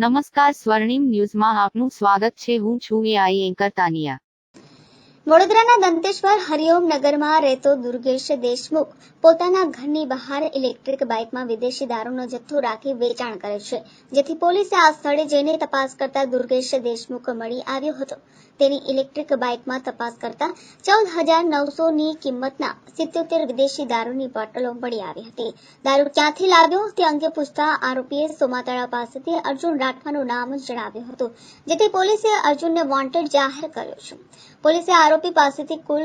નમસ્કાર સ્વર્ણિમ ન્યૂઝમાં આપનું સ્વાગત છે. હું છું એઆઈ એન્કર તાનિયા. વડોદરાના દંતેશ્વર હરિઓમ નગરમાં રહેતો દુર્ગેશ દેશમુખ પોતાના ઘરની બહાર ઇલેક્ટ્રિક બાઇકમાં વિદેશી દારૂનો જથ્થો રાખી વેચાણ કરે છે. જેથી પોલીસે આ સ્થળે જઈને તપાસ કરતા દુર્ગેશ દેશમુખ મળી આવ્યો હતો. તેની ઇલેક્ટ્રિક બાઇકમાં તપાસ કરતા ચૌદ હજાર નવસોની કિંમતના સિત્યોતેર વિદેશી દારૂની બોટલો મળી આવી હતી. દારૂ ક્યાંથી લાવ્યો? તે અંગે પૂછતા આરોપીએ સોમાતળા પાસેથી અર્જુન રાઠવાનું નામ જણાવ્યું હતું, જેથી પોલીસે અર્જુનને વોન્ટેડ જાહેર કર્યો છે. પોલીસે આરોપી પાસેથી કુલ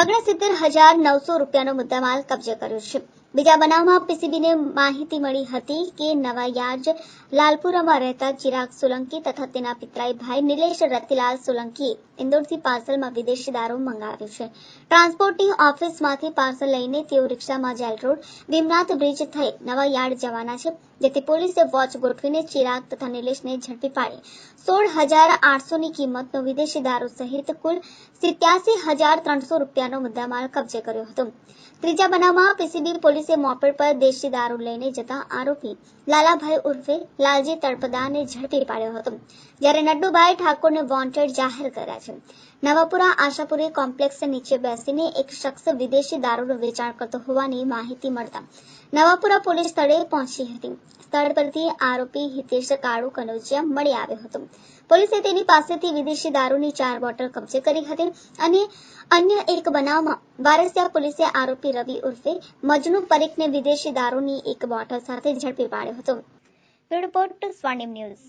ઓગણસિત્તેર હજાર નવસો રૂપિયાનો મુદ્દામાલ કબજે કર્યો છે. બીજા બનાવમાં પીસીબીને માહિતી મળી હતી કે નવા યાર્જ લાલપુરામાં રહેતા ચિરાગ સોલંકી તથા તેના પિતરાઈ ભાઈ નિલેશ રતિલાલ સોલંકીએ ઇન્દોરથી પાર્સલમાં વિદેશી દારૂ મંગાવ્યું છે. ટ્રાન્સપોર્ટિંગ ઓફિસમાંથી પાર્સલ લઈને તેઓ રિક્ષામાં જેલ રોડ, ભીમનાથ બ્રિજ થઈ નવા યાર્ડ જવાના છે, જેથી પોલીસે વોચ ગોઠવીને ચિરાગ તથા નિલેશને ઝડપી પાડી. સોળ હજાર આઠસોની કિંમતનો વિદેશી દારૂ સહિત કુલ સિત્યાસી હજાર ત્રણસો રૂપિયાનો મુદ્દામાલ કબજે કર્યો હતો. ત્રીજા બનાવમાં પીસીબી પોલીસે મોપેડ પર દેશી દારૂ લઈને જતા આરોપી લાલાભાઈ ઉર્ફે લાલજી તળપદાને ઝડપી પાડ્યો હતો. જ્યારે નડ્ડુભાઈ ઠાકોરને વોન્ટેડ જાહેર કર્યા છે. નવાપુરા આશાપુરી કોમ્પ્લેક્સ નીચે બેસીને એક શખ્સ વિદેશી દારૂનું વેચાણ કરતો હોવાની માહિતી મળતા નવાપુરા પોલીસ સ્થળે પહોંચી હતી. સ્થળ પરથી આરોપી હિતેશ કાળુ કનોજિયા મળી આવ્યો હતો. પોલીસે તેની પાસેથી વિદેશી દારૂની ચાર બોટલ કબજે કરી હતી અને અન્ય એક બનાવમાં વારસિયા પોલીસે આરોપી રવિ ઉર્ફે મજનુ પરીખને વિદેશી દારૂની એક બોટલ સાથે ઝડપી પાડ્યો હતો. રિપોર્ટ સ્વાનિમ ન્યૂઝ.